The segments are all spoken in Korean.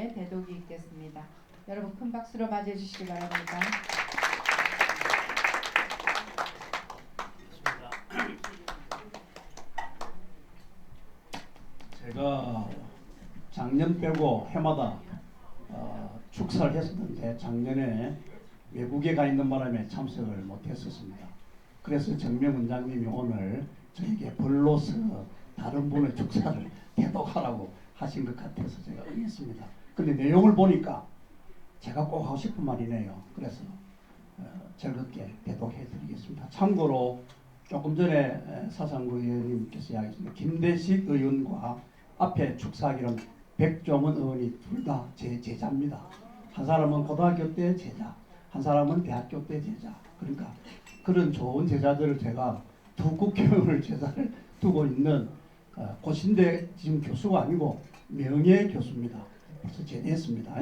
교수님의 대독이 있겠습니다. 여러분 큰 박수로 맞이해 주시기 바랍니다. 제가 작년 빼고 해마다 어, 축사를 했었는데 작년에 외국에 가 있는 바람에 참석을 못했었습니다. 그래서 정명 원장님이 오늘 저에게 벌로서 다른 분의 축사를 대독하라고 하신 것 같아서 제가 응했습니다. 근데 내용을 보니까 제가 꼭 하고 싶은 말이네요. 그래서 어, 즐겁게 대독해 드리겠습니다. 참고로 조금 전에 에, 사상구 의원님께서 이야기했습니다. 김대식 의원과 앞에 축사하기는 백종원 의원이 둘 다 제 제자입니다. 한 사람은 고등학교 때 제자, 한 사람은 대학교 때 제자. 그러니까 그런 좋은 제자들을 제가 두 국회의원을 제자를 두고 있는 어, 고신대 지금 교수가 아니고 명예 교수입니다. 제대했습니다.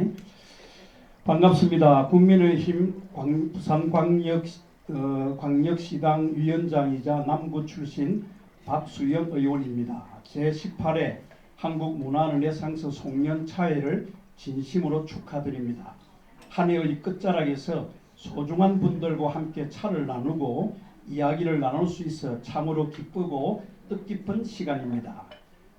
반갑습니다. 국민의힘 광, 부산광역 어, 광역시당 위원장이자 남구 출신 박수영 의원입니다. 제18회 한국문화르네상스 송년 차회를 진심으로 축하드립니다. 한 해의 끝자락에서 소중한 분들과 함께 차를 나누고 이야기를 나눌 수 있어 참으로 기쁘고 뜻깊은 시간입니다.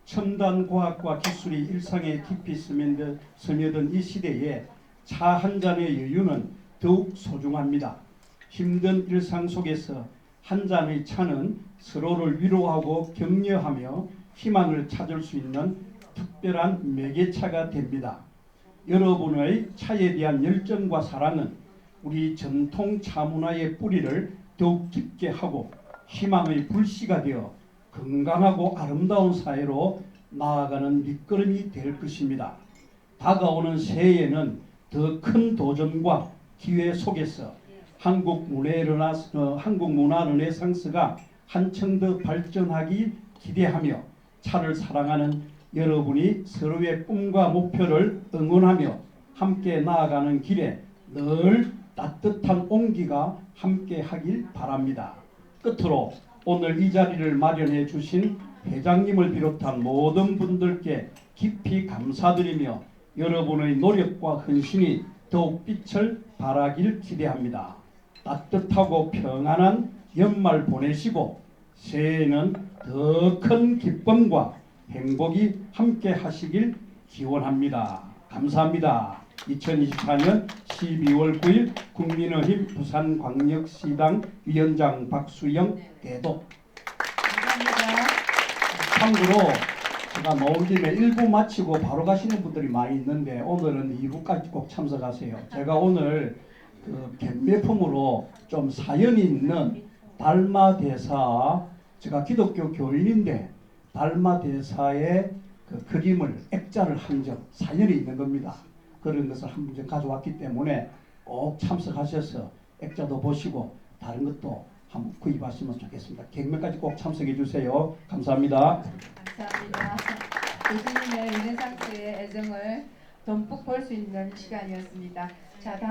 첨단 과학과 기술이 일상에 깊이 스며든, 이 시대에 차 한 잔의 여유는 더욱 소중합니다. 힘든 일상 속에서 한 잔의 차는 서로를 위로하고 격려하며 희망을 찾을 수 있는 특별한 매개차가 됩니다. 여러분의 차에 대한 열정과 사랑은 우리 전통 차 문화의 뿌리를 더욱 깊게 하고 희망의 불씨가 되어 건강하고 아름다운 사회로 나아가는 밑거름이 될 것입니다. 다가오는 새해에는 더 큰 도전과 기회 속에서 한국 문화 르나 어, 한국 문화 르네상스가 한층 더 발전하기 기대하며 차를 사랑하는 여러분이 서로의 꿈과 목표를 응원하며 함께 나아가는 길에 늘 따뜻한 온기가 함께 하길 바랍니다. 끝으로 오늘 이 자리를 마련해 주신 회장님을 비롯한 모든 분들께 깊이 감사드리며 여러분의 노력과 헌신이 더욱 빛을 발하길 기대합니다. 따뜻하고 평안한 연말 보내시고 새해에는 더 큰 기쁨과 행복이 함께 하시길 기원합니다. 감사합니다. 2024년 12월 9일 국민의힘 부산광역시당 위원장 박수영 대독 감사합니다. 참고로 제가 나온 김에 1부 마치고 바로 가시는 분들이 많이 있는데 오늘은 2부까지 꼭 참석하세요. 제가 오늘 그 경매품으로 좀 사연이 있는 달마 대사 제가 기독교 교인인데 달마 대사의 그 그림을 액자를 한 점 사연이 있는 겁니다. 그런 것을 한점 가져왔기 때문에 꼭 참석하셔서 액자도 보시고 다른 것도 한번 구입하시면 좋겠습니다. 경매까지 꼭 참석해 주세요. 감사합니다. 감사합니다. 교수님의 르네상스의 애정을 듬뿍 볼 수 있는 시간이었습니다. 자 다음.